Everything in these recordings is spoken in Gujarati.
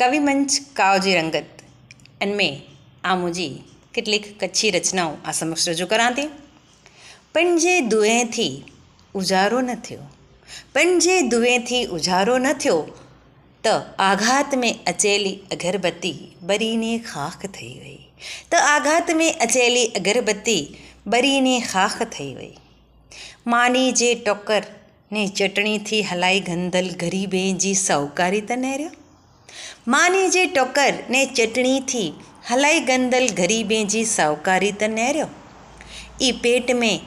કવિમંચ કાવજી રંગત અને મેં આ મુજી કેટલીક કચ્છી રચનાઓ આ સમક્ષ રજૂ કરાતી. પણ જે દુએથી ઉજારો ન થયો, પણ જે દુએથી ઉજારો ન થયો, તો આઘાત મેં અચેલી અગરબત્તી બરીને ખાખ થઈ ગઈ તો આઘાત મેં અચેલી અગરબત્તી બરીને ખાખ થઈ ગઈ માની જે ટોકર ને ચટણીથી હલાઈ ગંદલ ગરીબે જી સૌકારી તને રહ્યો માની જે ટોકર ને ચટણીથી હલાઈ ગંદલ ગરીબે જી સાવકારી તો નેર્યો. ઈ પેટ મેં,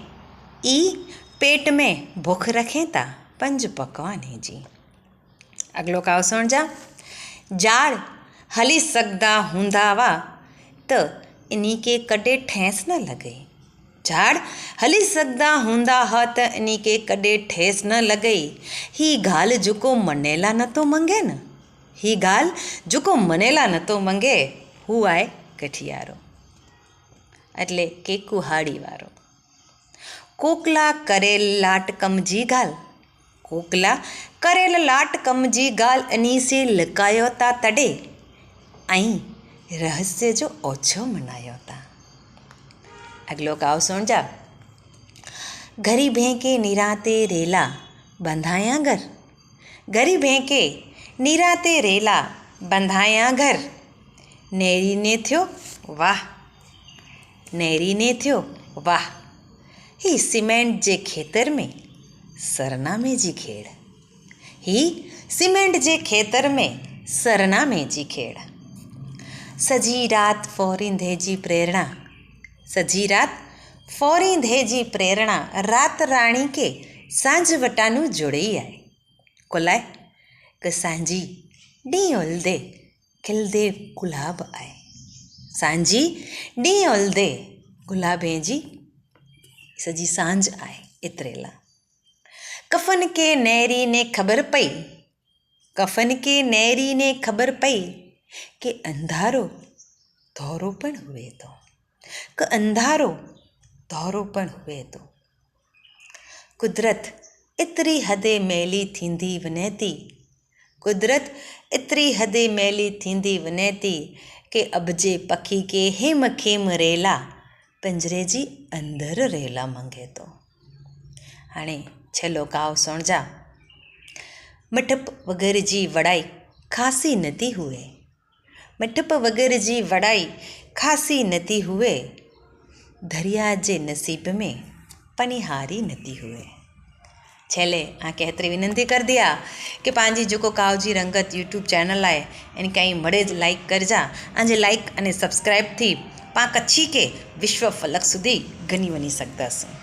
ઈ પેટ મેં ભૂખ રખેતા પંજ પકવાને જી અગલો કાવ જા. જાળ હલી શકદા હુંધાવા તો એની કે કડે ઠેંસ ન લગે. ઝાડ હલી શકદા હુંદા હત એની કે કડે ઠેસ ન લગઈ હી ઘાલ ઝુકો મનેલા નતો મંગે ને. ही ॻाल्हि जेको मनेला नथो मंगे हू आहे ગઠિયારો એટલે કે કુહાડીવાળો કોકલા કરેલ લાટ કમજી ગાલ કોકલા કરેલ લાટ કમજી ગાલ અની સે લકાયો તા તડે અહીં રહસ્ય જો ઓછો મનાયો તા અગલો કાવ સમજા ઘરી ભેંકે નિરાતે રેલા બંધાયા ઘર ઘરી ભેંકે નિરાતે રેલા બંધાયા ઘર. નેરીને થયો, વાહ. નેરીને થયો, વાહ. હી સિમેન્ટ જે ખેતર મેં, સરનામે જી ખેડ. હી સિમેન્ટ જે ખેતર મેં, સરનામે જી ખેડ. સજી રાત ફોરી ધેજી પ્રેરણા. સજી રાત ફોરી ધેજી પ્રેરણા રાત રાણી કે સાંજવટાનું જોડઈ આય. કોલાય સાંજી ડી ઓલદે ખિલદે ગુલાબ આય. સાંજી ડી ઓલદે ગુલાબેજી, સજી સાંજ આય એતરેલા કફન કે નેરીને ખબર પઈ? કફન કે નેરીને ખબર પઈ કે અંધારો ધોરો પણ હુએ તો? કે અંધારો ધોરો પણ હુએ તો? કુદરત એતરી હદે મેલી થींदी વનેતી કુદરત એતરી હદે મેલી થींदी વનેતી કે અબજે પખી કે હેમ ખેમ રેલા. પંજરેજી અંદર રહેલા મંગે તો. હાણે છેલ્લો કાવ સણજા. મઠપ વગરજી વડાઈ ખાસી નથી હુએ. મઠપ વગરજી વડાઈ ખાસી નથી હુએ. દરિયા જે નસીબ મેં પનિહારી નથી હુએ. છેલ્લે આ કહેતરી વિનંતી કરી દિયા કે પાંજી જુકો કાવજી રંગત યુટ્યુબ ચેનલ આય એને ક્યાંય મળે જ લાઇક કરજા આજે લાઇક અને સબસ્ક્રાઈબથી પાંક છી કે વિશ્વ ફલક સુધી ઘણી બની શકતા છે